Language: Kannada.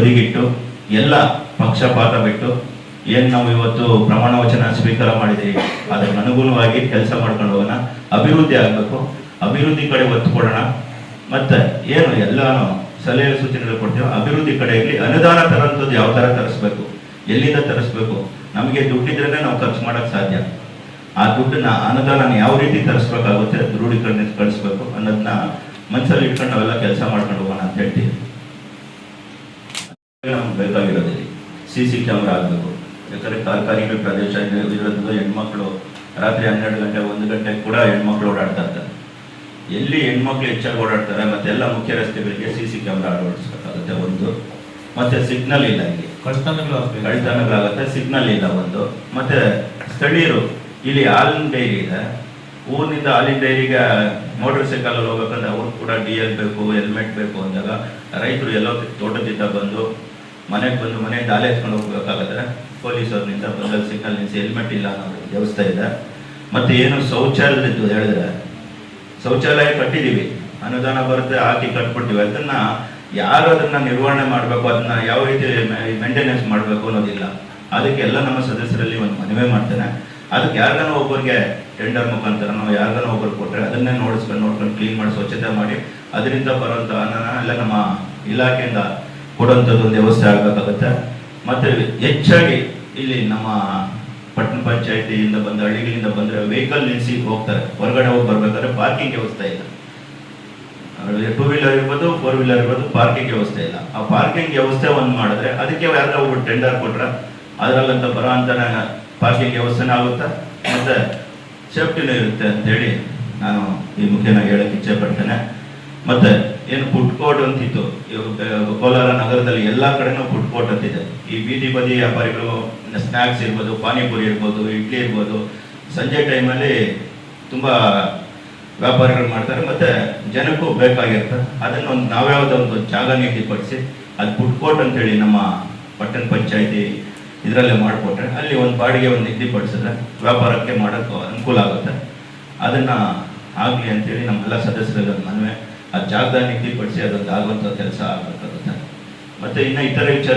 ಬದಿಗಿಟ್ಟು ಎಲ್ಲ ಪಕ್ಷಪಾತ ಬಿಟ್ಟು, ಏನ್ ನಾವು ಇವತ್ತು ಪ್ರಮಾಣ ವಚನ ಸ್ವೀಕಾರ ಮಾಡಿದೀವಿ ಅದಕ್ಕೆ ಅನುಗುಣವಾಗಿ ಕೆಲಸ ಮಾಡ್ಕೊಂಡು ಹೋಗೋಣ, ಅಭಿವೃದ್ಧಿ ಆಗಬೇಕು, ಅಭಿವೃದ್ಧಿ ಕಡೆ ಒತ್ತು ಕೊಡೋಣ ಮತ್ತೆ ಏನು ಎಲ್ಲಾನು ಸಲಹೆ ಸೂಚನೆಗಳು ಕೊಡ್ತೀವಿ, ಅಭಿವೃದ್ಧಿ ಕಡೆಯಲ್ಲಿ ಅನುದಾನ ತರಂಥದ್ದು ಯಾವ ತರ ತರಿಸ್ಬೇಕು, ಎಲ್ಲಿಂದ ತರಿಸ್ಬೇಕು, ನಮಗೆ ದುಡ್ಡಿದ್ರೇ ನಾವು ಖರ್ಚು ಮಾಡಕ್ ಸಾಧ್ಯ. ಆ ದುಡ್ಡನ್ನ ಅನುದಾನ ಯಾವ ರೀತಿ ತರಿಸ್ಬೇಕಾಗುತ್ತೆ ದೃಢೀಕರಣ ಕಳಿಸ್ಬೇಕು ಅನ್ನೋದನ್ನ ಮನಸ್ಸಲ್ಲಿ ಇಟ್ಕೊಂಡು ನಾವೆಲ್ಲ ಕೆಲಸ ಮಾಡ್ಕೊಂಡು ಹೋಗೋಣ ಅಂತ ಹೇಳ್ತೀವಿ. ನಮ್ಗೆ ಬೇಕಾಗಿರೋದಿಲ್ಲ ಸಿ ಸಿ ಕ್ಯಾಮ್ರಾ ಆಗಬೇಕು. ಯಾಕಂದ್ರೆ ಕಾರ್ಖಾನೆಗಳ ಪ್ರದೇಶ ಇರೋದ್ರಿಂದ ಹೆಣ್ಮಕ್ಳು ರಾತ್ರಿ ಹನ್ನೆರಡು ಗಂಟೆ ಒಂದು ಗಂಟೆ ಕೂಡ ಹೆಣ್ಮಕ್ಳು ಓಡಾಡ್ತಾ ಇರ್ತಾರೆ. ಎಲ್ಲಿ ಹೆಣ್ಮಕ್ಳು ಹೆಚ್ಚಾಗಿ ಓಡಾಡ್ತಾರೆ ಮತ್ತೆ ಎಲ್ಲ ಮುಖ್ಯ ರಸ್ತೆಗಳಿಗೆ ಸಿ ಸಿ ಕ್ಯಾಮ್ರಾ ಅಳವಡಿಸ್ಬೇಕಾಗುತ್ತೆ ಒಂದು. ಮತ್ತೆ ಸಿಗ್ನಲ್ ಇಲ್ಲ ಇಲ್ಲಿ. ಕಳ್ತನಗಳಾಗುತ್ತೆ ಸಿಗ್ನಲ್ ಇಲ್ಲ ಒಂದು. ಮತ್ತೆ ಸ್ಥಳೀಯರು ಇಲ್ಲಿ ಹಾಲಿನ ಡೈರಿ ಇದೆ. ಊರಿನಿಂದ ಹಾಲಿನ ಡೈರಿಗೆ ಮೋಟರ್ ಸೈಕಲ್ ಅಲ್ಲಿ ಹೋಗ್ಬೇಕಂದ್ರೆ ಅವ್ರು ಕೂಡ ಡಿ ಎಲ್ ಬೇಕು ಹೆಲ್ಮೆಟ್ ಬೇಕು ಅಂದಾಗ ರೈತರು ಎಲ್ಲೋ ತೋಟದಿಂದ ಬಂದು ಮನೆಗೆ ಬಂದು ಮನೆಯಿಂದ ಆಲೆ ಎತ್ಕೊಂಡು ಹೋಗ್ಬೇಕಾಗತ್ತೆ. ಪೊಲೀಸವ್ರಿಂದ ಬಂದಲ್ಲಿ ಸಿಗ್ನಲ್ ನಿಂತು ಹೆಲ್ಮೆಟ್ ಇಲ್ಲ ಅನ್ನೋ ವ್ಯವಸ್ಥೆ ಇದೆ. ಮತ್ತೆ ಏನು ಶೌಚಾಲಯದ್ದು ಹೇಳಿದ್ರೆ, ಶೌಚಾಲಯ ಕಟ್ಟಿದೀವಿ. ಅನುದಾನ ಬರುತ್ತೆ, ಹಾಕಿ ಕಟ್ಬಿಡ್ತೀವಿ. ಅದನ್ನ ಯಾರು ಅದನ್ನ ನಿರ್ವಹಣೆ ಮಾಡಬೇಕು, ಅದನ್ನ ಯಾವ ರೀತಿ ಮೇಂಟೆನೆನ್ಸ್ ಮಾಡಬೇಕು ಅನ್ನೋದಿಲ್ಲ. ಅದಕ್ಕೆ ಎಲ್ಲ ನಮ್ಮ ಸದಸ್ಯರಲ್ಲಿ ಒಂದು ಮನವಿ ಮಾಡ್ತೇನೆ. ಅದಕ್ಕೆ ಯಾರ್ದಾನ ಒಬ್ಬರಿಗೆ ಟೆಂಡರ್ ಮುಖಾಂತರ ನಾವು ಯಾರ್ದಾನ ಒಬ್ಬರು ಕೊಟ್ಟರೆ ಅದನ್ನೇ ನೋಡಿಸ್ಕೊಂಡು, ನೋಡ್ಕೊಂಡು ಕ್ಲೀನ್ ಮಾಡಿ, ಸ್ವಚ್ಛತೆ ಮಾಡಿ, ಅದರಿಂದ ಬರುವಂಥ ಅನ್ನ ಎಲ್ಲ ನಮ್ಮ ಇಲಾಖೆಯಿಂದ ಕೊಡುವಂಥದ್ದು ಒಂದು ವ್ಯವಸ್ಥೆ ಆಗಬೇಕಾಗುತ್ತೆ. ಮತ್ತು ಹೆಚ್ಚಾಗಿ ಇಲ್ಲಿ ನಮ್ಮ ಪಟ್ಟಣ ಪಂಚಾಯತಿಯಿಂದ ಬಂದ ಹಳ್ಳಿಗಳಿಂದ ಬಂದರೆ ವೆಹಿಕಲ್ ನಿಲ್ಲಿಸಿ ಹೋಗ್ತಾರೆ. ಹೊರಗಡೆ ಹೋಗಿ ಬರಬೇಕಾದ್ರೆ ಪಾರ್ಕಿಂಗ್ ವ್ಯವಸ್ಥೆ ಇಲ್ಲ. ಟೂ ವೀಲರ್ ಇರ್ಬೋದು ಫೋರ್ ವೀಲರ್ ಇರ್ಬೋದು ಪಾರ್ಕಿಂಗ್ ವ್ಯವಸ್ಥೆ ಇಲ್ಲ. ಆ ಪಾರ್ಕಿಂಗ್ ವ್ಯವಸ್ಥೆ ಒಂದು ಮಾಡಿದ್ರೆ ಅದಕ್ಕೆ ಯಾರು ಒಬ್ಬರು ಟೆಂಡರ್ ಕೊಟ್ರೆ ಅದರಲ್ಲಂತ ಬರೋ ಅಂತ ಪಾರ್ಕಿಂಗ್ ವ್ಯವಸ್ಥೆನೂ ಆಗುತ್ತೆ. ಮತ್ತು ಸೇಫ್ಟಿನೂ ಇರುತ್ತೆ ಅಂತೇಳಿ ನಾನು ಈ ಮುಖ್ಯನಾಗಿ ಹೇಳಕ್ಕೆ ಇಚ್ಛೆ ಪಡ್ತೇನೆ ಮತ್ತೆ ಏನು ಫುಡ್ ಕೋರ್ಟ್ ಅಂತಿತ್ತು ಕೋಲಾರ ನಗರದಲ್ಲಿ ಎಲ್ಲಾ ಕಡೆನೂ ಫುಡ್ ಕೋರ್ಟ್ ಅಂತಿದೆ. ಈ ಬೀದಿ ಬದಿ ವ್ಯಾಪಾರಿಗಳು ಸ್ನ್ಯಾಕ್ಸ್ ಇರ್ಬೋದು, ಪಾನಿಪುರಿ ಇರ್ಬೋದು, ಇಡ್ಲಿ ಇರ್ಬೋದು, ಸಂಜೆ ಟೈಮಲ್ಲಿ ತುಂಬಾ ವ್ಯಾಪಾರಿಗಳು ಮಾಡ್ತಾರೆ. ಮತ್ತೆ ಜನಕ್ಕೂ ಬೇಕಾಗಿರುತ್ತೆ. ಅದನ್ನ ಒಂದು ನಾವ್ಯಾವ್ದೋ ಒಂದು ಜಾಗ ನಿಗದಿಪಡಿಸಿ ಅದು ಫುಡ್ ಕೋರ್ಟ್ ಅಂತೇಳಿ ನಮ್ಮ ಪಟ್ಟಣ ಪಂಚಾಯತಿ ಇದರಲ್ಲೇ ಮಾಡಿಕೊಟ್ರೆ, ಅಲ್ಲಿ ಒಂದು ಬಾಡಿಗೆ ಒಂದು ನಿಗದಿಪಡಿಸಿದ್ರೆ ವ್ಯಾಪಾರಕ್ಕೆ ಮಾಡೋಕ್ಕೂ ಅನುಕೂಲ ಆಗುತ್ತೆ. ಅದನ್ನು ಆಗಲಿ ಅಂತೇಳಿ ನಮ್ಮೆಲ್ಲ ಸದಸ್ಯರಲ್ಲಿ ಮನವಿ. ಆ ಜಾಗದ ನಿಗದಿಪಡಿಸಿ ಅದೊಂದು ಆಗುವಂಥ ಕೆಲಸ ಆಗಬೇಕಾಗುತ್ತೆ ಮತ್ತೆ ಇನ್ನು ಇತರ ವಿಚಾರ